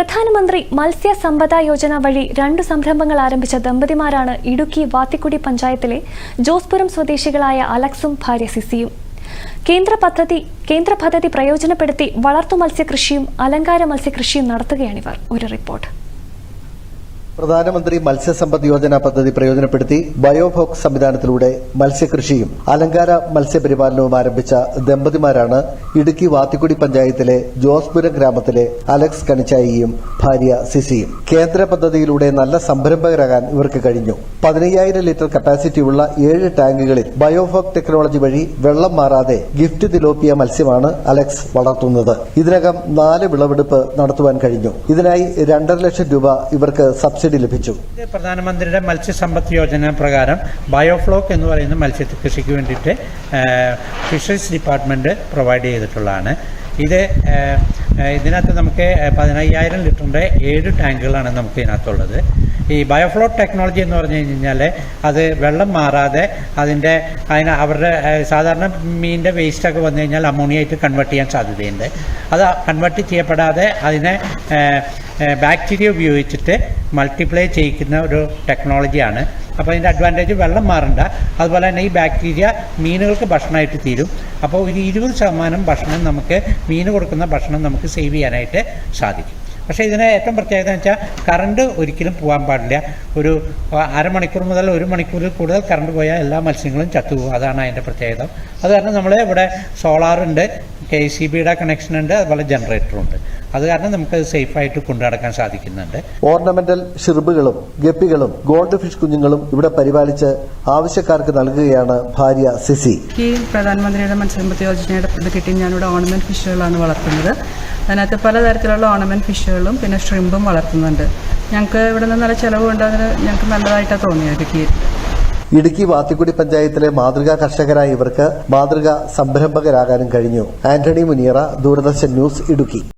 പ്രധാനമന്ത്രി മത്സ്യ സമ്പദ യോജന വഴി രണ്ടു സംരംഭങ്ങൾ ആരംഭിച്ച ദമ്പതിമാരാണ് ഇടുക്കി വാത്തിക്കുടി പഞ്ചായത്തിലെ ജോസ്പുരം സ്വദേശികളായ അലക്സും ഭാര്യ സിസിയും. കേന്ദ്ര പദ്ധതി കേന്ദ്ര പദ്ധതി പ്രയോജനപ്പെടുത്തി വളർത്തു മത്സ്യകൃഷിയും അലങ്കാര മത്സ്യകൃഷിയും നടത്തുകയാണിവർ. ഒരു റിപ്പോർട്ട്. പ്രധാനമന്ത്രി മത്സ്യസമ്പദ് യോജന പദ്ധതി പ്രയോജനപ്പെടുത്തി ബയോഭോക് സംവിധാനത്തിലൂടെ മത്സ്യകൃഷിയും അലങ്കാര മത്സ്യപരിപാലനവും ആരംഭിച്ച ദമ്പതിമാരാണ് ഇടുക്കി വാത്തിക്കുടി പഞ്ചായത്തിലെ ജോസ്പുരം ഗ്രാമത്തിലെ അലക്സ് കണിച്ചായിയും ഭാര്യ സിസിയും. കേന്ദ്ര പദ്ധതിയിലൂടെ നല്ല സംരംഭകരാകാൻ ഇവർക്ക് കഴിഞ്ഞു. പതിനയ്യായിരം ലിറ്റർ കപ്പാസിറ്റിയുള്ള ഏഴ് ടാങ്കുകളിൽ ബയോഫോക് ടെക്നോളജി വഴി വെള്ളം മാറാതെ ഗിഫ്റ്റ് തിലോപ്പിയ മത്സ്യമാണ് അലക്സ് വളർത്തുന്നത്. ഇതിനകം നാല് വിളവെടുപ്പ് നടത്തുവാൻ കഴിഞ്ഞു. ഇതിനായി രണ്ടര ലക്ഷം രൂപ ഇവർക്ക് സബ്സിഡി ലഭിച്ചു. പ്രധാനമന്ത്രിയുടെ മത്സ്യസമ്പത്ത് യോജന പ്രകാരം ബയോഫ്ലോക്ക് എന്ന് പറയുന്ന മത്സ്യ കൃഷിക്ക് വേണ്ടിയിട്ട് ഫിഷറീസ് ഡിപ്പാർട്ട്മെന്റ് പ്രൊവൈഡ് ചെയ്തിട്ടുള്ളതാണ്. ഇത് ഇതിനകത്ത് നമുക്ക് പതിനയ്യായിരം ലിറ്ററിന്റെ ഏഴ് ടാങ്കുകളാണ് നമുക്ക് ഇതിനകത്തുള്ളത്. ഈ ബയോഫ്ലോ ടെക്നോളജി എന്ന് പറഞ്ഞു കഴിഞ്ഞാൽ അത് വെള്ളം മാറാതെ അതിന്റെ അതിന് അവരുടെ സാധാരണ മീനിന്റെ വേസ്റ്റൊക്കെ വന്നു കഴിഞ്ഞാൽ അമോണിയായിട്ട് കൺവേർട്ട് ചെയ്യാൻ സാധ്യതയുണ്ട്. അത് കൺവേർട്ട് ചെയ്യപ്പെടാതെ അതിനെ ബാക്ടീരിയ ഉപയോഗിച്ചിട്ട് മൾട്ടിപ്ലൈ ചെയ്യിക്കുന്ന ഒരു ടെക്നോളജിയാണ് അപ്പോൾ അതിന്റെ അഡ്വാന്റേജ് വെള്ളം മാറണ്ട. അതുപോലെ തന്നെ ഈ ബാക്ടീരിയ മീനുകൾക്ക് ഭക്ഷണമായിട്ട് തീരും. അപ്പോൾ ഒരു ഇരുപത് ശതമാനം ഭക്ഷണം നമുക്ക് മീന് കൊടുക്കുന്ന ഭക്ഷണം നമുക്ക് സേവ് ചെയ്യാനായിട്ട് സാധിക്കും. പക്ഷേ ഇതിന് ഏറ്റവും പ്രത്യേകത എന്ന് വെച്ചാൽ കറണ്ട് ഒരിക്കലും പോകാൻ പാടില്ല. ഒരു അരമണിക്കൂർ മുതൽ ഒരു മണിക്കൂറിൽ കൂടുതൽ കറണ്ട് പോയാൽ എല്ലാ മത്സ്യങ്ങളും ചത്തുപോകും അതാണ് അതിന്റെ പ്രത്യേകത. അത് കാരണം നമ്മൾ ഇവിടെ സോളാറുണ്ട് കെ സി ബിയുടെ കണക്ഷൻ ഉണ്ട് അതുപോലെ ജനറേറ്ററുണ്ട് അത് കാരണം നമുക്ക് സേഫായിട്ട് കൊണ്ടു നടക്കാൻ സാധിക്കുന്നുണ്ട്. ഓർണമെന്റൽ ഷിർബുകളും ഗപ്പികളും ഗോൾഡ് ഫിഷ് കുഞ്ഞുങ്ങളും ഇവിടെ പരിപാലിച്ച് ആവശ്യക്കാർക്ക് നൽകുകയാണ് ഭാര്യ സിസി. ഈ പ്രധാനമന്ത്രിയുടെ മത്സ്യബന്ധ യോജനയുടെ ഇത് കിട്ടി ഞാനിവിടെ ഓർണമെന്റ് ഫിഷുകളാണ് വളർത്തുന്നത്. അതിനകത്ത് പലതരത്തിലുള്ള ഓർണമെന്റ് ഫിഷുകളും പിന്നെ ഷ്രിമ്പും വളർത്തുന്നുണ്ട്. ഞങ്ങൾക്ക് ഇവിടെ നിന്ന് നല്ല ചിലവ് അതിന് ഞങ്ങൾക്ക് നല്ലതായിട്ടാണ് തോന്നിയത് ഇടുക്കിയിൽ ഇടുക്കി വാത്തിക്കുടി പഞ്ചായത്തിലെ മാതൃകാ കർഷകരായ ഇവർക്ക് മാതൃകാ സംരംഭകരാകാനും കഴിഞ്ഞു. ആന്റണി മുനിയറ ദൂരദർശൻ ന്യൂസ് ഇടുക്കി.